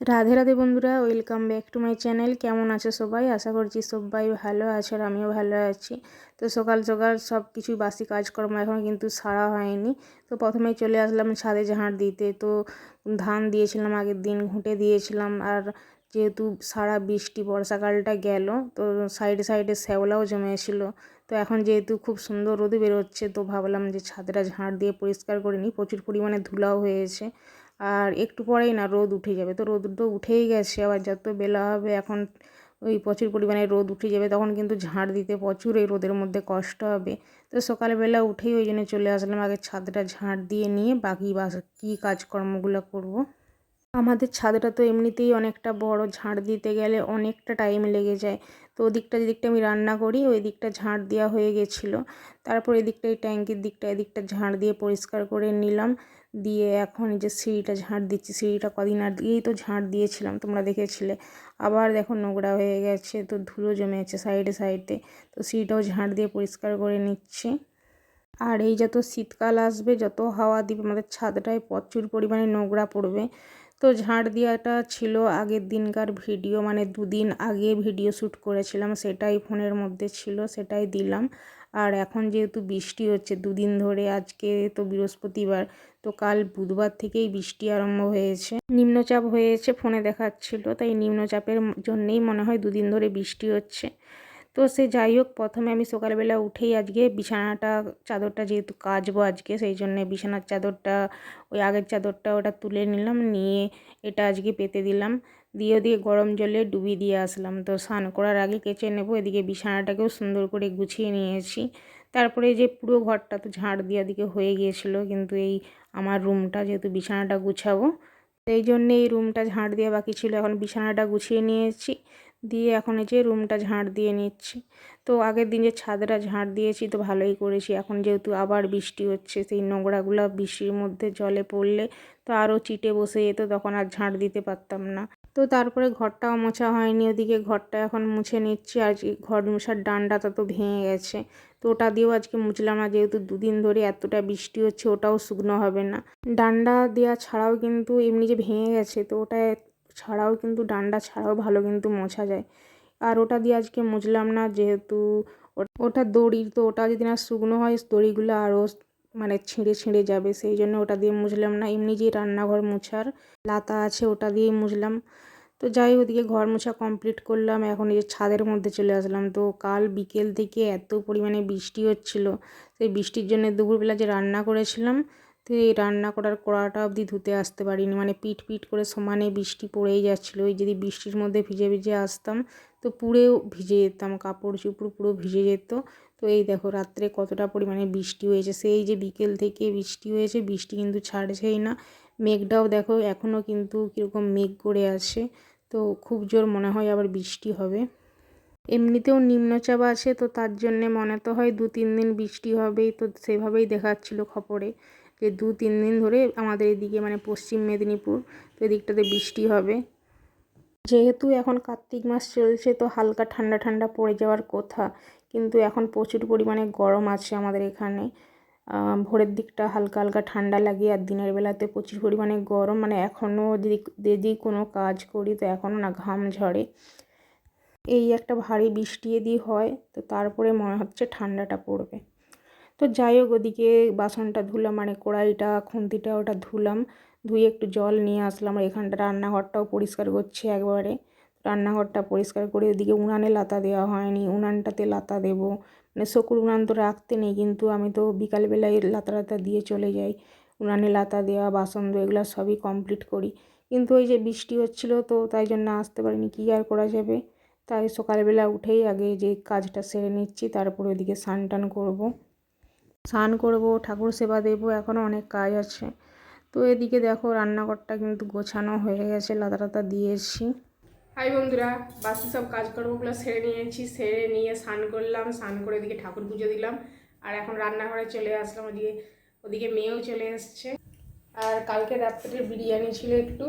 রাধে রাধে বন্ধুরা welcome back to my channel কেমন আছে সবাই? আশা করছি সবাই ভালো আছে আর আমিও ভালো আছি। তো সকাল সকাল সব কিছু বাসি কাজকর্ম এখন কিন্তু সারা হয়নি। তো প্রথমে চলে আসলাম ছাদে ঝাঁট দিতে। তো ধান দিয়েছিলাম, আগের দিন ঘুঁটে দিয়েছিলাম আর যেহেতু সারা বৃষ্টি, বর্ষাকালটা গেল, তো সাইডে সাইডে শ্যাওলাও জমেছিল। তো এখন যেহেতু খুব সুন্দর রোদে বেরোচ্ছে, তো ভাবলাম যে ছাদটা ঝাঁট দিয়ে পরিষ্কার করে নিই। প্রচুর পরিমাণে ধুলাও হয়েছে। আর একটু পরেই না রোদ উঠে যাবে তো রোদ তো উঠেই গেছে, আবার যত বেলা হবে এখন ওই প্রচুর পরিমাণে রোদ উঠে যাবে, তখন কিন্তু ঝাড় দিতে প্রচুর এই রোদের মধ্যে কষ্ট হবে তো সকালবেলা উঠেই ওই জন্য চলে আসলাম, আগে ছাদটা ঝাঁট দিয়ে নিয়ে বাকি বাস, কী কাজকর্মগুলো করব। আমাদের ছাদটা তো এমনিতেই অনেকটা বড়, ঝাঁট দিতে গেলে অনেকটা টাইম লেগে যায়। তো ওদিকটা যেদিকটা আমি রান্না করি, ওই দিকটা ঝাঁট দেওয়া হয়ে গেছিল। তারপর এদিকটা এই ট্যাঙ্কির দিকটা, এদিকটা ঝাঁট দিয়ে পরিষ্কার করে নিলাম। দিয়ে এখন যে সিঁড়িটা ঝাঁট দিচ্ছি, সিঁড়িটা কদিন আর দিয়েই তো ঝাঁট দিয়েছিলাম, তোমরা দেখেছিলে। আবার দেখো নোংরা হয়ে গেছে, তো ধুলো জমেছে সাইডে সাইডে তো সিঁড়িটাও ঝাঁট দিয়ে পরিষ্কার করে নিচ্ছি। আর এই যত শীতকাল আসবে, যত হাওয়া দিবে, আমাদের ছাদটায় প্রচুর পরিমাণে নোংরা পড়বে। তো ঝাড় দেওয়াটা ছিল আগের দিনকার ভিডিও মানে দুদিন আগে ভিডিও শ্যুট করেছিলাম, সেটাই ফোনের মধ্যে ছিল, সেটাই দিলাম। আর এখন যেহেতু বৃষ্টি হচ্ছে, দুদিন ধরে আজকে তো বৃহস্পতিবার, তো কাল বুধবার থেকেই বৃষ্টি আরম্ভ হয়েছে। নিম্নচাপ হয়েছে, ফোনে দেখাচ্ছিল, তাই নিম্নচাপের জন্যেই মনে হয় দুদিন ধরে বৃষ্টি হচ্ছে। তো সে যাই হোক, প্রথমে আমি সকালবেলা উঠেই আজকে বিছানাটা, চাদরটা যেহেতু কাচবো আজকে, সেই জন্যে বিছানার চাদরটা, ওই আগের চাদরটা ওটা তুলে নিলাম, নিয়ে এটা আজকে পেতে দিলাম। দিয়ে দিয়ে গরম জলে ডুবিয়ে দিয়ে আসলাম। তো স্নান করার আগে কেচে নেব, এদিকে বিছানাটাকেও সুন্দর করে গুছিয়ে নিয়েছি। তারপরে যে পুরো ঘরটা তো ঝাড় দিয়ে দিকে হয়ে গিয়েছিল, কিন্তু এই আমার রুমটা যেহেতু বিছানাটা গুছাবো, সেই জন্যে এই রুমটা ঝাঁট দেওয়া বাকি ছিল, এখন বিছানাটা গুছিয়ে নিয়েছি। দিয়ে এখন এই যে রুমটা ঝাঁট দিয়ে নিচ্ছি। তো আগের দিন যে ছাদটা ঝাঁট দিয়েছি তো ভালোই করেছি। এখন যেহেতু আবার বৃষ্টি হচ্ছে, সেই নোংরাগুলো বৃষ্টির মধ্যে জলে পড়লে তো আরও চিটে বসে যেত, তখন আর ঝাঁট দিতে পারতাম না। তো তারপরে ঘরটাও মোছা হয়নি, ওদিকে ঘরটা এখন মুছে নিচ্ছি। আর ঘর মোছার ডান্ডাটা তো ভেঙে গেছে। তো ওটা দিয়েও আজকে মুছলাম না, যেহেতু দুদিন ধরে এতটা বৃষ্টি হচ্ছে, ওটাও শুকনো হবে না। ডান্ডা দেওয়া ছাড়াও কিন্তু এমনি যে ভেঙে গেছে, তো ওটা ছাড়াও কিন্তু ডান্ডা ছাড়াও ভালো কিন্তু মোছা যায়। আর ওটা দিয়ে আজকে মুছলাম না যেহেতু ওটা দড়ি তো ওটা যদি না শুকনো হয় দড়িগুলো আরও মানে ছিঁড়ে ছিঁড়ে যাবে, সেই জন্য ওটা দিয়ে মুছলাম না। এমনি যে রান্নাঘর মোছার লাতা আছে ওটা দিয়েই মুছলাম। তো যাই ওদিকে ঘর মোছা কমপ্লিট করলাম। এখন এই যে ছাদের মধ্যে চলে আসলাম। তো কাল বিকেল থেকে এত পরিমাণে বৃষ্টি হচ্ছিল। সেই বৃষ্টির জন্য দুপুরবেলা যে রান্না করেছিলাম তো এই রান্না করার কড়াটা অবধি ধুতে আসতে পারিনি। মানে পিট পিট করে সমানে বৃষ্টি পড়েই যাচ্ছিল। ওই যদি বৃষ্টির মধ্যে ভিজে ভিজে আসতাম, তো পুরেও ভিজে যেতাম। কাপড় চুপড় পুরো ভিজে যেত। তো এই দেখো রাত্রে কতটা পরিমাণে বৃষ্টি হয়েছে। সেই যে বিকেল থেকে বৃষ্টি হয়েছে, বৃষ্টি কিন্তু ছাড়ছেই না। মেঘটাও দেখো এখনও কিন্তু কীরকম মেঘ করে আছে। তো খুব জোর মনে হয় আবার বৃষ্টি হবে। এমনিতেও নিম্নচাপ আছে, তো তার জন্যে মনে তো হয় দু তিন দিন বৃষ্টি হবেই। তো সেভাবেই দেখাচ্ছিলো খবরে। যে দু তিন দিন ধরে আমাদের এদিকে মানে পশ্চিম মেদিনীপুর, তো এদিকটাতে বৃষ্টি হবে। যেহেতু এখন কার্তিক মাস চলছে, তো হালকা ঠান্ডা ঠান্ডা পড়ে যাওয়ার কথা। কিন্তু এখন প্রচুর পরিমাণে গরম আছে আমাদের এখানে। ভোরের দিকটা হালকা হালকা ঠান্ডা লাগে, আর দিনের বেলাতে প্রচুর পরিমাণে গরম। মানে এখনও যদি যদি কোনো কাজ করি, তো এখনও না ঘাম ঝরে। এই একটা ভারী বৃষ্টি যদি হয়, তো তারপরে মনে হচ্ছে ঠান্ডাটা পড়বে। তো যাই হোক ওদিকে বাসনটা ধুলাম মানে কড়াইটা, খুন্তিটা ওটা ধুলাম, ধুয়ে একটু জল নিয়ে আসলাম। আর এখানটা রান্নাঘরটাও পরিষ্কার করছি একবারে। রান্নাঘরটা পরিষ্কার করে ওদিকে উনানে লাতা দেওয়া হয়নি। উনানটাতে লাতা দেবো। মানে শকুর উনান তো রাখতে নেই, কিন্তু আমি তো বিকালবেলায় লাতা লাতা দিয়ে চলে যাই। উনানে লাতা দেওয়া, বাসন দেওয়া এগুলো সবই কমপ্লিট করি। কিন্তু ওই যে বৃষ্টি হচ্ছিল তো তাই জন্য আসতে পারিনি। কী আর করা যাবে? তাই সকালবেলা উঠেই আগে যে কাজটা সেরে নিচ্ছি, তারপরে ওদিকে স্নান টান করব। স্নান করব, ঠাকুর সেবা দেবো, এখনও অনেক কাজ আছে। তো এদিকে দেখো রান্নাঘরটা কিন্তু গোছানো হয়ে গেছে লাতা টাতা দিয়েছি হাই বন্ধুরা, বাসি সব কাজকর্মগুলো সেরে নিয়েছি, সেরে নিয়ে স্নান করলাম, স্নান করে এদিকে ঠাকুর পুজো দিলাম। আর এখন রান্নাঘরে চলে আসলাম, ওদিকে ওদিকে মেয়েও চলে এসছে। আর কালকে রাত্রে বিরিয়ানি ছিল একটু,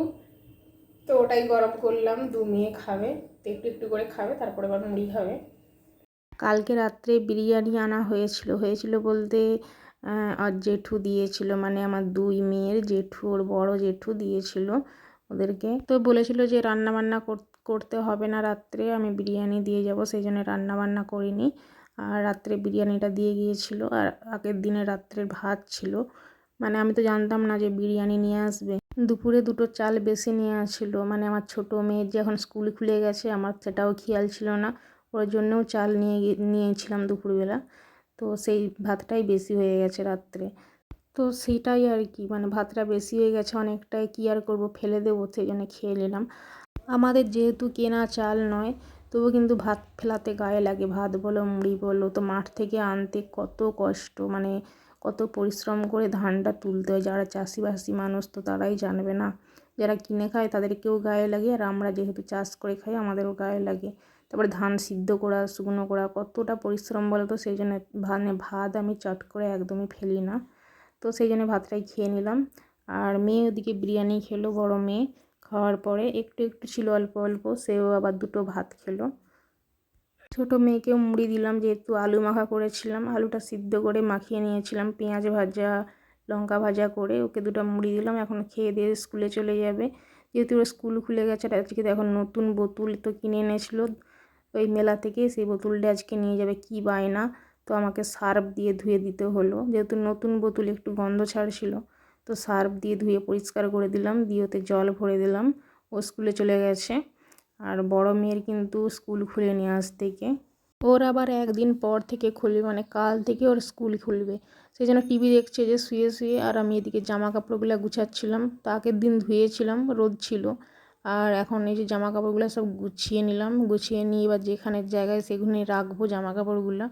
তো ওটাই গরম করলাম, দু মেয়ে খাবে, তো একটু একটু করে খাবে, তারপরে আবার মুড়ি খাবে। কালকে রাত্রে বিরিয়ানি আনা হয়েছিল। হয়েছিল বলতে আর জেঠু দিয়েছিল মানে আমার দুই মেয়ের জেঠু, ওর বড় জেঠু দিয়েছিল ওদেরকে। তো বলেছিল যে রান্না বান্না করতে হবে না রাত্রে, আমি বিরিয়ানি দিয়ে যাব, সেই জন্য রান্না বান্না করিনি। আর রাত্রে বিরিয়ানিটা দিয়ে গিয়েছিল, আর আগের দিনে রাত্রের ভাত ছিল। মানে আমি তো জানতাম না যে বিরিয়ানি নিয়ে আসবে। দুপুরে দুটো চাল বেশি নিয়ে আসছিল মানে আমার ছোটো মেয়ের যে এখন স্কুল খুলে গেছে, আমার সেটাও খেয়াল ছিল না। ওর জন্যও চাল নিয়ে নিয়েছিলাম দুপুরবেলা। তো সেই ভাতটাই বেশি হয়ে গেছে রাত্রে। তো সেইটাই আর কি মানে ভাতটা বেশি হয়ে গেছে অনেকটাই, কী আর করব, ফেলে দেবো, সেই জন্য খেয়ে নিলাম। আমাদের যেহেতু কেনা চাল নয়, তবু কিন্তু ভাত ফেলাতে গায়ে লাগে। ভাত বলো, মুড়ি বলো, তো মাঠ থেকে আনতে কত কষ্ট মানে কত পরিশ্রম করে ধানটা তুলতে হয়। যারা চাষিবাসী মানুষ তো তারাই জানবে না। যারা কিনে খায় তাদেরকেও গায়ে লাগে, আর আমরা যেহেতু চাষ করে খাই, আমাদেরও গায়ে লাগে। তারপরে ধান সিদ্ধ করা, শুকনো করা, কতটা পরিশ্রম বলো তো, সেই জন্য মানে ভাত আমি চট করে একদমই ফেলি না। তো সেই জন্য ভাতটাই খেয়ে নিলাম। আর মেয়ে ওদিকে বিরিয়ানি খেলো, বড় মেয়ে। খাওয়ার পরে একটু একটু ছিল অল্প অল্প, সেও আবার দুটো ভাত খেলো। ছোটো মেয়েকেও মুড়ি দিলাম, যেহেতু আলু মাখা করেছিলাম, আলুটা সিদ্ধ করে মাখিয়ে নিয়েছিলাম, পেঁয়াজ ভাজা, লঙ্কা ভাজা করে ওকে দুটো মুড়ি দিলাম, এখন খেয়ে দিয়ে স্কুলে চলে যাবে। যেহেতু ওর স্কুল খুলে গেছে আজকে এখন নতুন বোতল তো কিনে এনেছিলো। ওই মেলা থেকে সেই বোতলটা আজকে নিয়ে যাবে, কি বায়না। তো আমাকে সার্ফ দিয়ে ধুয়ে দিতে হলো, যেহেতু নতুন বোতল একটু গন্ধ ছাড়ছিল, তো সার্ফ দিয়ে ধুয়ে পরিষ্কার করে দিলাম, দিয়ে ওতে জল ভরে দিলাম, ও স্কুলে চলে গেছে। আর বড় মেয়ের কিন্তু স্কুল খুলে নিয়ে আজ থেকে। ওর আবার একদিন পর থেকে খুলবে মানে কাল থেকে ওর স্কুল খুলবে। সেই জন্য টিভি দেখছে যে শুয়ে শুয়ে, আর আমি এদিকে জামা কাপড়গুলো গুছাচ্ছিলাম তো আগের দিন ধুয়েছিলাম, রোদ ছিল। আর এখন এই যে জামা কাপড়গুলো সব গুছিয়ে নিলাম। গুছিয়ে নিয়ে এবার যেখানে জায়গায় সেখানে রাখব জামা কাপড়গুলো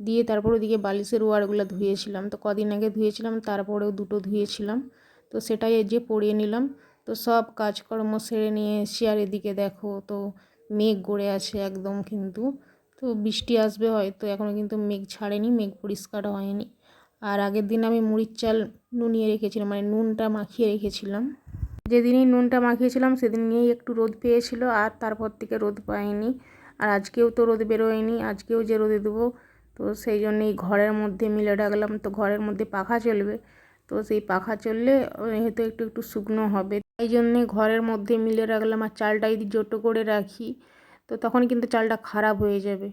দিয়ে তারপর ওদিকে বালিশের ওয়ারগুলো ধুয়েছিলাম। তো কদিন আগে ধুয়েছিলাম, তারপরেও দুটো ধুয়েছিলাম। তো সেটাই যে পরিয়ে নিলাম। তো সব কাজকর্ম সেরে নিয়ে এসছি। আর এদিকে দেখো তো মেঘ গড়ে আছে একদম কিন্তু। তো বৃষ্টি আসবে হয়তো এখনও কিন্তু মেঘ ছাড়েনি, মেঘ পরিষ্কার হয়নি। আর আগের দিন আমি মুড়ির চাল নুনিয়ে রেখেছিলাম মানে নুনটা মাখিয়ে রেখেছিলাম। যেদিনই নুনটা মাখিয়েছিলাম সেদিন নিয়েই একটু রোদ পেয়েছিল আর তারপর থেকে রোদ পাইনি। আর আজকেও তো রোদ বেরোয়নি, আজকেও যে রোদে দেবো, তো সেই জন্যেই ঘরের মধ্যে মিলে রাখলাম। তো ঘরের মধ্যে পাখা চলবে, তো সেই পাখা চললে হয়তো একটু একটু শুকনো হবে। তাই জন্যে ঘরের মধ্যে মিলে রাখলাম আর চালটা যদি জোটো করে রাখি, তো তখন কিন্তু চালটা খারাপ হয়ে যাবে।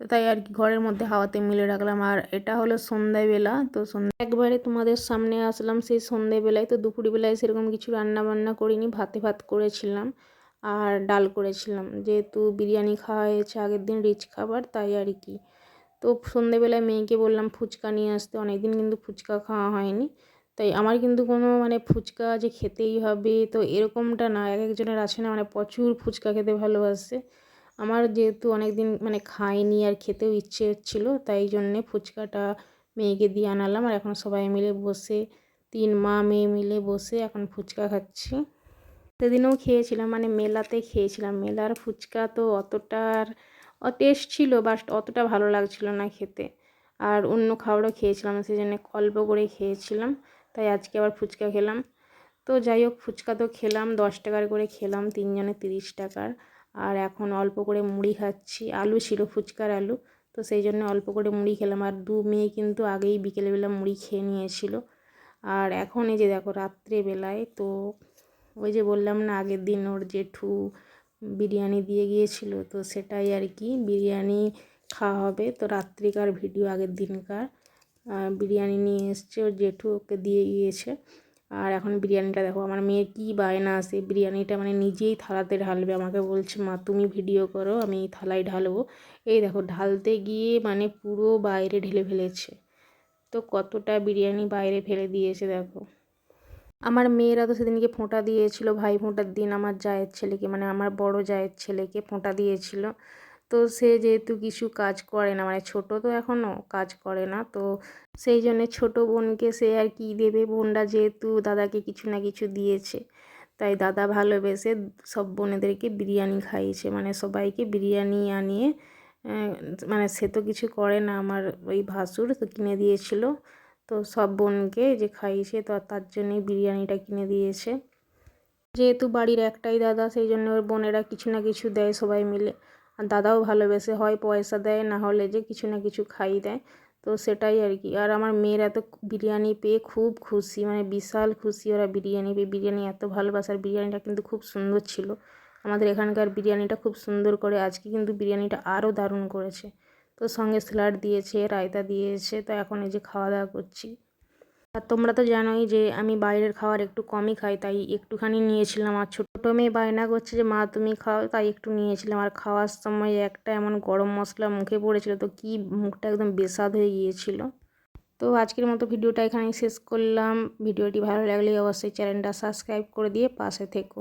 তো তাই আর কি ঘরের মধ্যে হাওয়াতে মিলে রাখলাম। আর এটা হলো সন্ধ্যাবেলা। তো সন্ধ্যা একবারে তোমাদের সামনে আসলাম সেই সন্ধ্যেবেলায়। তো দুপুরবেলায় সেরকম কিছু রান্না বান্না করিনি, ভাতে ভাত করেছিলাম আর ডাল করেছিলাম। যেহেতু বিরিয়ানি খাওয়া হয়েছে আগের দিন রিচ খাবার, তাই আর কি। তো সন্ধেবেলায় মেয়েকে বললাম ফুচকা নিয়ে আসতে অনেক দিন কিন্তু ফুচকা খাওয়া হয়নি। তাই আমার কিন্তু কোনো মানে ফুচকা যে খেতেই হবে, তো এরকমটা না। এক একজনের আছে না মানে প্রচুর ফুচকা খেতে ভালোবাসে। আমার যেহেতু অনেক দিন মানে খাইনি আর খেতেও ইচ্ছে হচ্ছিল, তাই জন্যে ফুচকাটা মেয়েকে দিয়ে আনালাম। আর এখন সবাই মিলে বসে, তিন মা মেয়ে মিলে বসে এখন ফুচকা খাচ্ছি। সেদিনও খেয়েছিলাম মানে মেলাতে খেয়েছিলাম। মেলার ফুচকা তো অতটার টেস্ট ছিল বাট অতটা ভালো লাগছিল না খেতে। আর অন্য খাবারও খেয়েছিলাম সেই জন্য অল্প করে খেয়েছিলাম। তাই আজকে আবার ফুচকা খেলাম। তো যাই হোক, ফুচকা তো খেলাম, দশ টাকার করে খেলাম, তিনজনে তিরিশ টাকার। আর এখন অল্প করে মুড়ি খাচ্ছি, আলু ছিল, ফুচকার আলু। তো সেই জন্য অল্প করে মুড়ি খেলাম। আর দু মেয়ে কিন্তু আগেই বিকেলবেলা মুড়ি খেয়ে নিয়েছিল। আর এখন এই যে দেখো রাত্রেবেলায়, তো ওই যে বললাম না, আগের দিন ওর জেঠু বিরিয়ানি দিয়ে গিয়েছিল। তো সেটাই আর কি, বিরিয়ানি খাওয়া হবে। তো রাত্রিকার ভিডিও, আগের দিনকার বিরিয়ানি নিয়ে এসছে ওর জেঠু, ওকে দিয়ে গিয়েছে। আর এখন বিরিয়ানিটা দেখো, আমার মেয়ের কী বায়না আসে বিরিয়ানিটা মানে নিজেই থালাতে ঢালবে, আমাকে বলছে, মা, তুমি ভিডিও করো, আমি থালায় ঢালবো। এই দেখো, ঢালতে গিয়ে মানে পুরো বাইরে ঢেলে ফেলেছে। তো কতটা বিরিয়ানি বাইরে ফেলে দিয়েছে দেখো। আমার মেয়েরা তো সেদিনকে ফোঁটা দিয়েছিল, ভাই ফোঁটার দিন, আমার জায়ের ছেলেকে মানে আমার বড় জায়ের ছেলেকে ফোঁটা দিয়েছিল। তো সে যেহেতু কিছু কাজ করে না মানে ছোট তো এখনও কাজ করে না, তো সেই জন্যে ছোটো বোনকে সে আর কি দেবে? বোনরা যেহেতু দাদাকে কিছু না কিছু দিয়েছে, তাই দাদা ভালোবেসে সব বোনেদেরকে বিরিয়ানি খাইয়েছে মানে সবাইকে বিরিয়ানি আনিয়ে মানে সে তো কিছু করে না, আমার ওই ভাসুর তো কিনে দিয়েছিল, তো সব বোনকে যে খাইয়েছে, তো তার জন্যই বিরিয়ানিটা কিনে দিয়েছে। যেহেতু বাড়ির একটাই দাদা, সেই জন্য ওর বোনেরা কিছু না কিছু দেয় সবাই মিলে। আর দাদাও ভালোবেসে হয়, পয়সা দেয়, না হলে যে কিছু না কিছু খাই দেয়। তো সেটাই আর কি। আর আমার মেয়েরা তো বিরিয়ানি পেয়ে খুব খুশি মানে বিশাল খুশি ওরা বিরিয়ানি পেয়ে। বিরিয়ানি এত ভালোবাসার বিরিয়ানিটা কিন্তু খুব সুন্দর ছিল। আমাদের এখানকার বিরিয়ানিটা খুব সুন্দর করে আজকে কিন্তু বিরিয়ানিটা আরও দারুণ করেছে। তো সঙ্গে স্যালাড দিয়েছে, রায়তা দিয়েছে, তো এখন এই যে খাওয়া দাওয়া করছি। আর তোমরা তো জানোই যে আমি বাইরের খাবার একটু কমই খাই, তাই একটুখানি নিয়েছিলাম। আর ছোটো মেয়ে বায়না করছে যে, মা, তুমি খাও। তাই একটু নিয়েছিলাম। আর খাওয়ার সময় একটা এমন গরম মশলা মুখে পড়েছিল, তো কি মুখটা একদম বেসাদ হয়ে গিয়েছিল। তো আজকের মতো ভিডিওটা এখানেই শেষ করলাম। ভিডিওটি ভালো লাগলে অবশ্যই চ্যানেলটা সাবস্ক্রাইব করে দিয়ে পাশে থেকো।